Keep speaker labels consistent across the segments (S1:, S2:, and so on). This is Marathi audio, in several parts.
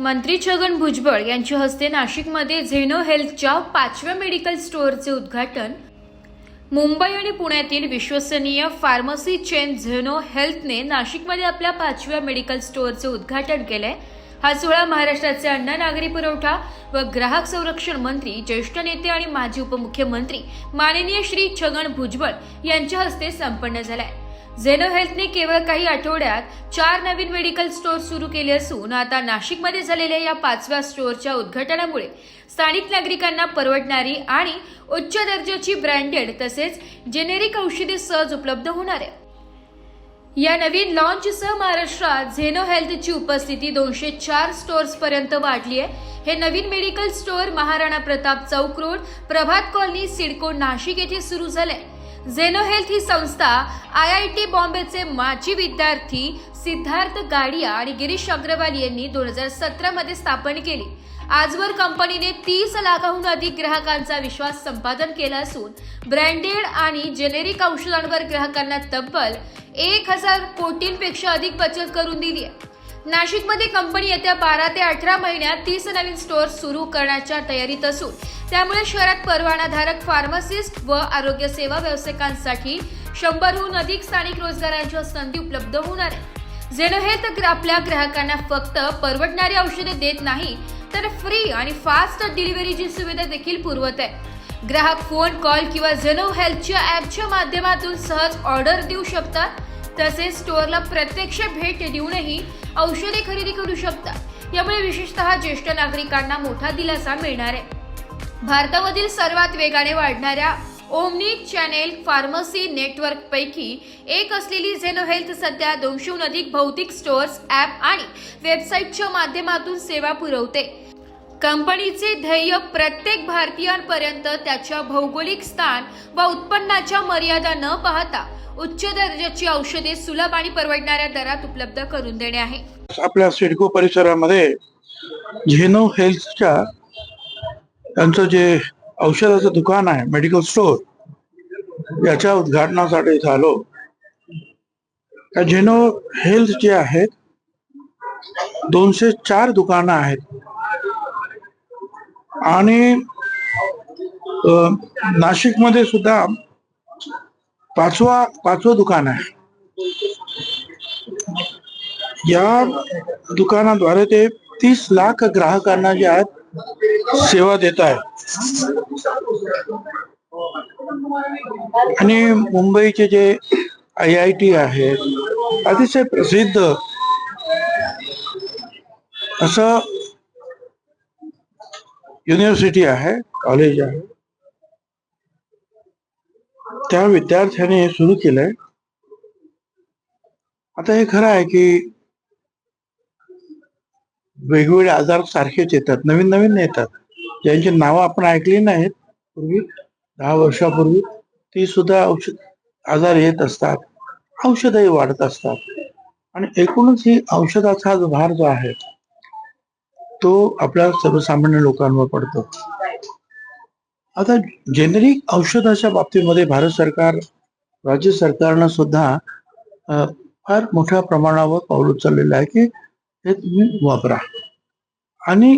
S1: मंत्री छगन भुजबळ यांच्या हस्ते नाशिकमध्ये झेनो हेल्थच्या पाचव्या मेडिकल स्टोअरचे उद्घाटन. मुंबई आणि पुण्यातील विश्वसनीय फार्मसी चेन झेनो हेल्थने नाशिकमध्ये आपल्या पाचव्या मेडिकल स्टोअरचे उद्घाटन केलंय हा सोहळा महाराष्ट्राचे अन्न नागरी पुरवठा व ग्राहक संरक्षण मंत्री ज्येष्ठ नेते आणि माजी उपमुख्यमंत्री माननीय श्री छगन भुजबळ यांच्या हस्ते संपन्न झालाय. झेनो हेल्थने केवळ काही आठवड्यात चार नवीन मेडिकल स्टोअर सुरू केले असून आता नाशिकमध्ये झालेल्या या पाचव्या स्टोअरच्या उद्घाटनामुळे स्थानिक नागरिकांना परवडणारी आणि उच्च दर्जाची ब्रँडेड तसेच जेनेरिक औषधे सहज उपलब्ध होणार आहे या नवीन लॉन्चसह महाराष्ट्रात झेनो हेल्थची उपस्थिती दोनशे चार स्टोअर्स पर्यंत वाढली आहे. हे नवीन medical store Maharana Pratap Chowk road Prabhat colony CIDCO Nashik येथे सुरू झाले झेनो हेल्थ ही संस्था आय आय टी बॉम्बेचे माजी विद्यार्थी सिद्धार्थ गाडिया आणि गिरीश अग्रवाल यांनी दोन हजार सतरामध्ये स्थापन केली. आजवर कंपनीने तीस लाखाहून अधिक ग्राहकांचा विश्वास संपादन केला असून ब्रँडेड आणि जेनेरिक औषधांवर ग्राहकांना तब्बल एक हजार कोटींपेक्षा अधिक बचत करून दिली आहे. नाशिकमध्ये कंपनी येत्या बारा ते अठरा महिन्यात तीस नवीन स्टोअर सुरू करण्याच्या तयारीत असून त्यामुळे शहरात परवानाधारक फार्मासिस्ट व आरोग्य सेवा व्यावसायिकांसाठी शंभरहून अधिक स्थानिक रोजगारांच्या संधी उपलब्ध होणार आहे झेनो हेल्थ आपल्या ग्राहकांना फक्त परवडणारी औषधे देत नाही तर फ्री आणि फास्ट डिलिव्हरीची सुविधा देखील पुरवत आहे. ग्राहक फोन कॉल किंवा झेनो हेल्थच्या ॲपच्या माध्यमातून सहज ऑर्डर देऊ शकतात तसेच स्टोअरला प्रत्यक्ष भेट देऊनही औषधे खरेदी करू शकतात. यामुळे विशेषतः ज्येष्ठ नागरिकांना मोठा दिलासा मिळणार आहे. भारतामधील सर्वात वेगाने वाढणाऱ्या ओमनी चॅनेल फार्मसी नेटवर्क पैकी एक असलेली झेनो हेल्थ सध्या दोनशेहून अधिक भौतिक स्टोअर्स ॲप आणि वेबसाईटच्या माध्यमातून सेवा पुरवते. कंपनीचे ध्येय प्रत्येक भारतीयांपर्यंत त्याच्या भौगोलिक स्थान व उत्पन्नाच्या मर्यादा न पाहता उच्च दर्जाची औषधे सुलभ आणि परवडणाऱ्या दरात उपलब्ध करून देणे आहे.
S2: आपल्या सिडको परिसरामध्ये झेनो हेल्थच्या त्यांचं जे औषधाचं दुकान आहे मेडिकल स्टोअर याच्या उद्घाटनासाठी झालो. झेनो हेल्थ जे आहेत दोनशे चार दुकानं आहेत. आणि नाशिकमध्ये सुद्धा पाचवा पाचवं दुकान आहे. या दुकानाद्वारे ते तीस लाख ग्राहकांना जे आहेत सेवा देत आहे आणि मुंबईचे जे आय आय टी आहेत अतिशय प्रसिद्ध असं युनिव्हर्सिटी आहे कॉलेज आहे. त्या विद्यार्थ्याने हे सुरू केलंय. आता हे खरं आहे की वेगवेगळे आजार सारखेच येतात नवीन नवीन येतात. ज्यांची नावं आपण ऐकली नाहीत पूर्वी दहा वर्षापूर्वी ती सुद्धा औषध आजार येत असतात. औषधही वाढत असतात. आणि एकूणच ही औषधाचा जो भार जो आहे तो आपल्या सर्वसामान्य लोकांवर पडतो. आता जेनेरिक औषधाच्या बाबतीमध्ये भारत सरकार राज्य सरकारनं सुद्धा फार मोठ्या प्रमाणावर पाऊल उचललेलं आहे की हे तुम्ही वापरा. आणि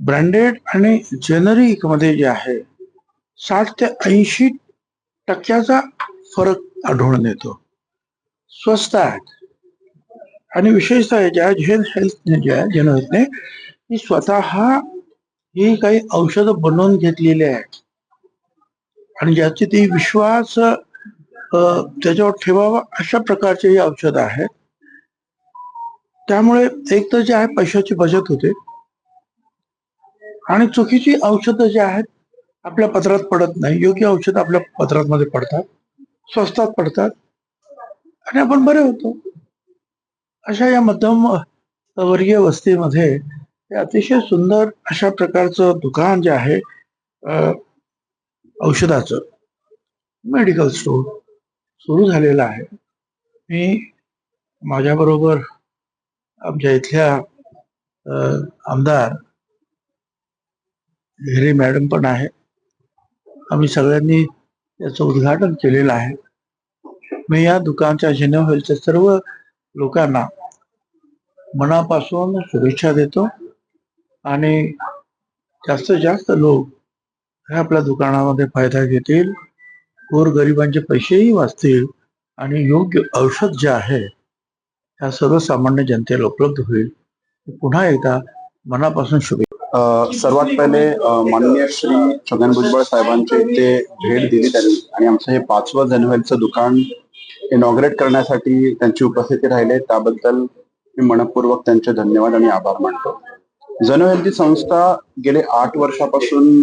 S2: ब्रँडेड आणि जेनरिकमध्ये जे आहे साठ ते ऐंशी टक्क्याचा फरक आढळून येतो. स्वस्त आहेत. आणि विशेषतः ज्या झेल हेल्थ जे आहे जेन हेल्थने ही स्वतः ही काही औषधं बनवून घेतलेली आहेत. आणि ज्याची ती विश्वास त्याच्यावर ठेवावा अशा प्रकारचे ही औषध आहेत. त्यामुळे एक तर जे आहे पैशाची बचत होते. आणि चुकीची औषधं जे आहेत आपल्या पत्रात पडत नाही. योग्य औषध आपल्या पत्रामध्ये पडतात. स्वस्तात पडतात. आणि आपण बरे होतो. अशा या मध्यम वर्गीय वस्तीमध्ये अतिशय सुंदर अशा प्रकारचं दुकान जे आहे औषधाचं मेडिकल स्टोअर सुरू झालेलं आहे. मी माझ्याबरोबर आमच्या इथल्या आमदार हिरे मॅडम पण आहे. आम्ही सगळ्यांनी याचं उद्घाटन केलेलं आहे. मी या दुकानच्या जिनो सर्व लोकांना मनापासून शुभेच्छा देतो. आणि जास्तीत जास्त लोक हे आपल्या दुकानामध्ये फायदा घेतील. गोरगरिबांचे पैसेही वाचतील. आणि योग्य औषध जे आहे त्या सर्वसामान्य जनतेला उपलब्ध होईल. पुन्हा एकदा मनापासून शुभेच्छा
S3: सर्वात पहिले माननीय श्री छगन भुजबळ साहेबांचे इथे भेट दिली त्यांनी. आणि आमचं हे पाचवं जनवेलचं दुकान इनॉग्रेट करण्यासाठी त्यांची उपस्थिती राहिले. त्याबद्दल मी मनपूर्वक त्यांचे धन्यवाद आणि आभार मानतो. जनवेल संस्था गेले आठ वर्षापासून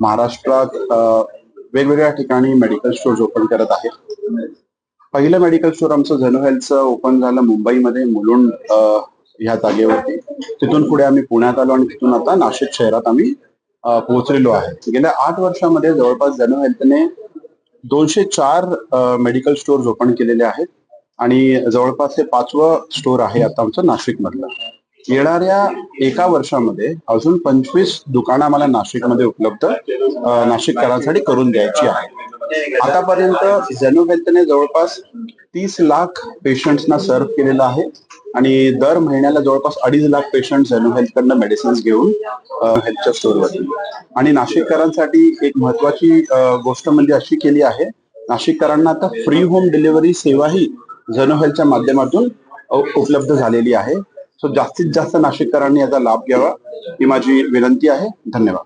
S3: महाराष्ट्रात वेगवेगळ्या ठिकाणी मेडिकल स्टोर्स ओपन करत आहे पहिलं मेडिकल स्टोर आमचं झनो हेल्थचं ओपन झालं मुंबईमध्ये मुलुंड ह्या जागेवरती. तिथून पुढे आम्ही पुण्यात आलो आणि तिथून आता नाशिक शहरात आम्ही पोहोचलेलो आहे. गेल्या आठ वर्षामध्ये जवळपास जनो हेल्थने दोनशे चार मेडिकल स्टोअर्स ओपन केलेले आहेत. आणि जवळपास हे पाचवं स्टोर आहे आता आमचं नाशिक मधलं येणाऱ्या एका वर्षामध्ये अजून पंचवीस दुकानं आम्हाला नाशिकमध्ये उपलब्ध नाशिककरांसाठी करून द्यायची आहे आतापर्यंत झेनो हेल्थने जवळपास तीस लाख पेशंट्सना सर्व्ह केलेलं आहे आणि दर महिन्याला जवळपास अडीच लाख पेशंट झेनो हेल्थ कडनं मेडिसिन्स घेऊन हेल्थच्या स्टोरवरती आणि नाशिककरांसाठी एक महत्वाची गोष्ट म्हणजे अशी केली आहे नाशिककरांना आता फ्री होम डिलिव्हरी सेवाही झेनो माध्यमातून उपलब्ध झालेली आहे. सो जास्तीत जास्त नाशिककरांनी याचा लाभ घ्यावा ही माझी विनंती आहे. धन्यवाद.